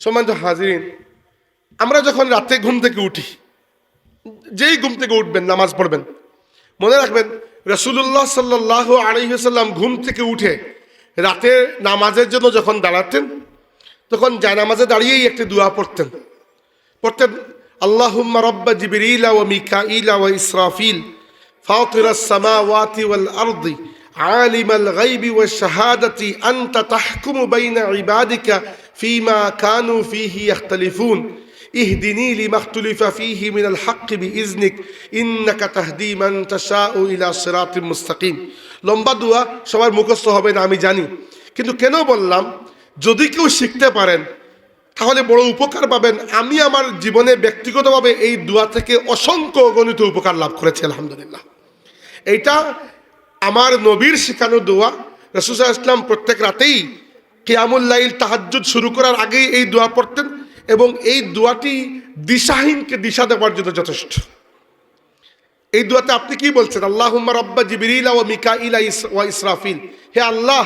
সম্মানিত হাজিরিন, আমরা যখন রাতে ঘুম থেকে উঠি, যেই ঘুম থেকে উঠবেন, নামাজ পড়বেন, মনে রাখবেন রসুল্লাহ সাল্লাহ আলহিহাল্লাম ঘুম থেকে উঠে রাতে নামাজের জন্য যখন দাঁড়াতেন, তখন জায়নামাজে দাঁড়িয়েই একটি দোয়া পড়তেন। পড়তেন আল্লাহ রব্বা জিবির ইলা ও মিকা ইলা ও ইসরাফিল ফাউতিরাস সামাওয়াতি ওয়াল আরদি عالم الغيب والشهادة أنت تحكم بين عبادك فيما كانوا فيه يختلفون اهدني لما اختلف فيه من الحق بإذنك إنك تهدي من تشاء إلى صراط مستقيم লম্বা দোয়া সবার মুখস্থ হবে না আমি জানি কিন্তু কেন বললাম যদি কেউ শিখতে পারেন তাহলে বড় উপকার পাবেন আমি আমার জীবনে ব্যক্তিগতভাবে এই দোয়া থেকে অসংখ্য গণিত উপকার লাভ করেছি আলহামদুলিল্লাহ এইটা আমার নবীর শেখানো দোয়া রসুসা ইসলাম প্রত্যেক রাতেই কিয়ামুল্লাইল তাহাজ্জুদ শুরু করার আগেই এই দোয়া পড়তেন এবং এই দোয়াটি দিশাহীনকে দিশা দেওয়ার জন্য যথেষ্ট। এই দোয়াতে আপনি কি বলছেন? আল্লাহ রব্বা জিবরিলা ও মিকাইলা ওয়া ইসরাফিল। হে আল্লাহ,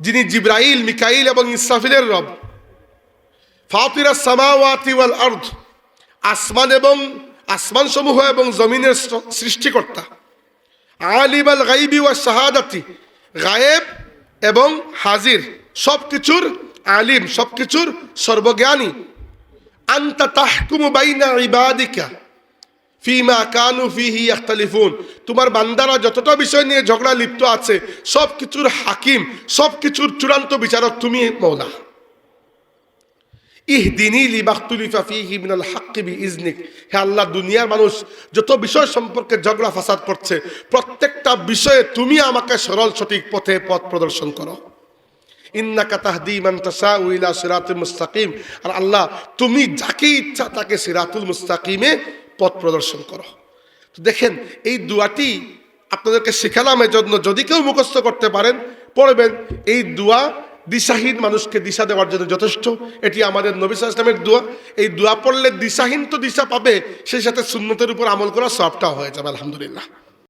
যিনি জিব্রাইল মিকাইল এবং ইসরাফিলের রব। ফাতিরা সামাওয়াতি ওয়াল আরদ। আসমান এবং আসমান সমূহ এবং জমিনের সৃষ্টিকর্তা। আলিম আল গাইবি ওয়া শাহাদাতি। গায়েব এবং হাজির সব কিছুর আলিম সব কিছুর সর্বজ্ঞানী। আন্তা তাহকুমু বাইনা ইবাদিকা ফিমা কানু ফিহি ইয়াখতালিফুন। তোমার বান্দারা যতটা বিষয় নিয়ে ঝগড়া লিপ্ত আছে সব কিছুর হাকিম সব কিছুর চূড়ান্ত বিচারক তুমি মৌলা। ইহদিনী লিবাখতুলিফা ফিহি মিনাল হাক্কি বিইজনিক। হে আল্লাহ, দুনিয়ার মানুষ যত বিষয় সম্পর্কে ঝগড়া ফাসাদ করছে, প্রত্যেকটা বিষয়ে তুমি আমাকে সরল সঠিক পথে পথ প্রদর্শন করো। ইন্নাকা তাহদি মান তাশাউ ইলা সিরাতুল মুস্তাকিম। আর আল্লাহ, তুমি যাকে ইচ্ছা তাকে সিরাতুল মুস্তাকিমে পথ প্রদর্শন করো। তো দেখেন, এই দুয়াটি আপনাদেরকে শেখালাম এর জন্য যদি কেউ মুখস্থ করতে পারেন, পড়বেন। এই দোয়া দিশাহীন মানুষকে দিশা দেওয়ার জন্য যথেষ্ট। এটি আমাদের নবী সাল্লাল্লাহু আলাইহি ইসলামের দোয়া। এই দোয়া পড়লে দিশাহীন তো দিশা পাবে, সেই সাথে সুন্নতের উপর আমল করা সবটাও হয়ে যাবে, আলহামদুলিল্লাহ।